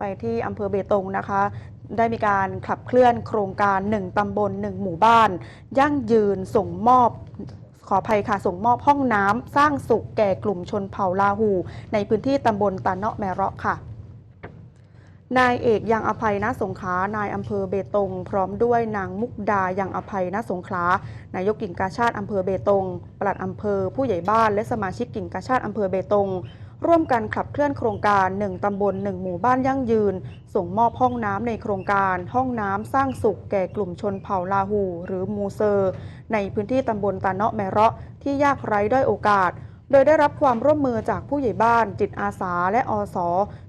ไปที่อำเภอเบตงนะคะ ได้มีการขับเคลื่อนโครงการ 1 ตำบล 1 หมู่บ้าน ยั่งยืนส่งมอบขออภัยค่ะ ส่งมอบห้องน้ำสร้างสุขแก่กลุ่มชนเผ่าลาหู ในพื้นที่ตำบลตาเนาะแมเราะค่ะนายเอกยังอภัยณสงขลานายอำเภอเบตง พร้อมด้วยนางมุกดายังอภัยณสงขลานายกกิ่งกาชาติอำเภอเบตงปลัดอำเภอผู้ใหญ่บ้านและสมาชิกกิ่งกาชาติอำเภอเบตง ร่วมกันขับเคลื่อนโครงการ 1 ตำบล 1 หมู่บ้านยั่งยืน ส่งมอบห้องน้ำในโครงการ ห้องน้ำสร้างสุขแก่กลุ่มชนเผ่าลาหู หรือมูเซอร์ ในพื้นที่ตำบลตาเนาะแมเราะที่ยากไร้ด้อยโอกาส โดยได้รับความร่วมมือจากผู้ใหญ่บ้าน จิตอาสาและอส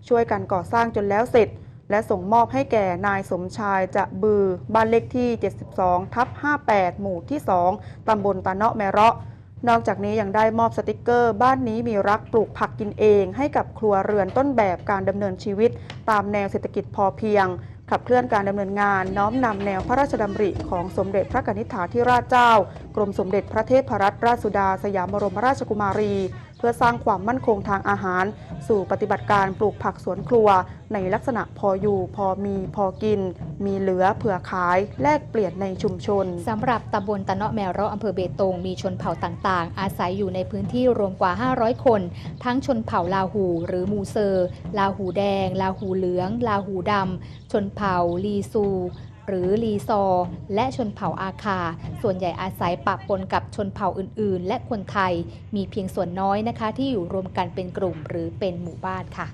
ช่วยกันก่อสร้างจนแล้วเสร็จ และส่งมอบให้แก่นายสมชายจะบือ บ้านเลขที่ 72 ทับ 58 หมู่ที่ 2 ตำบลตาเนาะแมเราะ นอกจากนี้ยังได้มอบสติกเกอร์ บ้านนี้มีรักปลูกผักกินเอง ให้กับครัวเรือนต้นแบบการดำเนินชีวิต ตามแนวเศรษฐกิจพอเพียง ขับเคลื่อนการดำเนินงาน น้อมนำแนวพระราชดำริของสมเด็จพระนิษฐาธิราชเจ้า กรมสมเด็จพระเทพรัตนราชสุดาสยามบรมราชกุมารี เพื่อสร้างความมั่นคงทางอาหาร สู่ปฏิบัติการปลูกผักสวนครัว ในลักษณะพออยู่ พอมี พอกิน มีเหลือเผื่อขายแลกเปลี่ยนในชุมชนสำหรับตำบลตะเนาะแมวเราอำเภอเบตงมีชนเผ่าต่างๆ อาศัยอยู่ในพื้นที่รวมกว่า 500 คน ทั้งชนเผ่าลาหู หรือมูเซอร์ ลาหูแดง ลาหูเหลือง ลาหูดำชนเผ่าลีซูหรือลีซอ และชนเผ่าอาคา ส่วนใหญ่อาศัยปะปนกับชนเผ่าอื่น ๆ และคนไทย มีเพียงส่วนน้อยนะคะ ที่อยู่รวมกันเป็นกลุ่มหรือเป็นหมู่บ้านค่ะ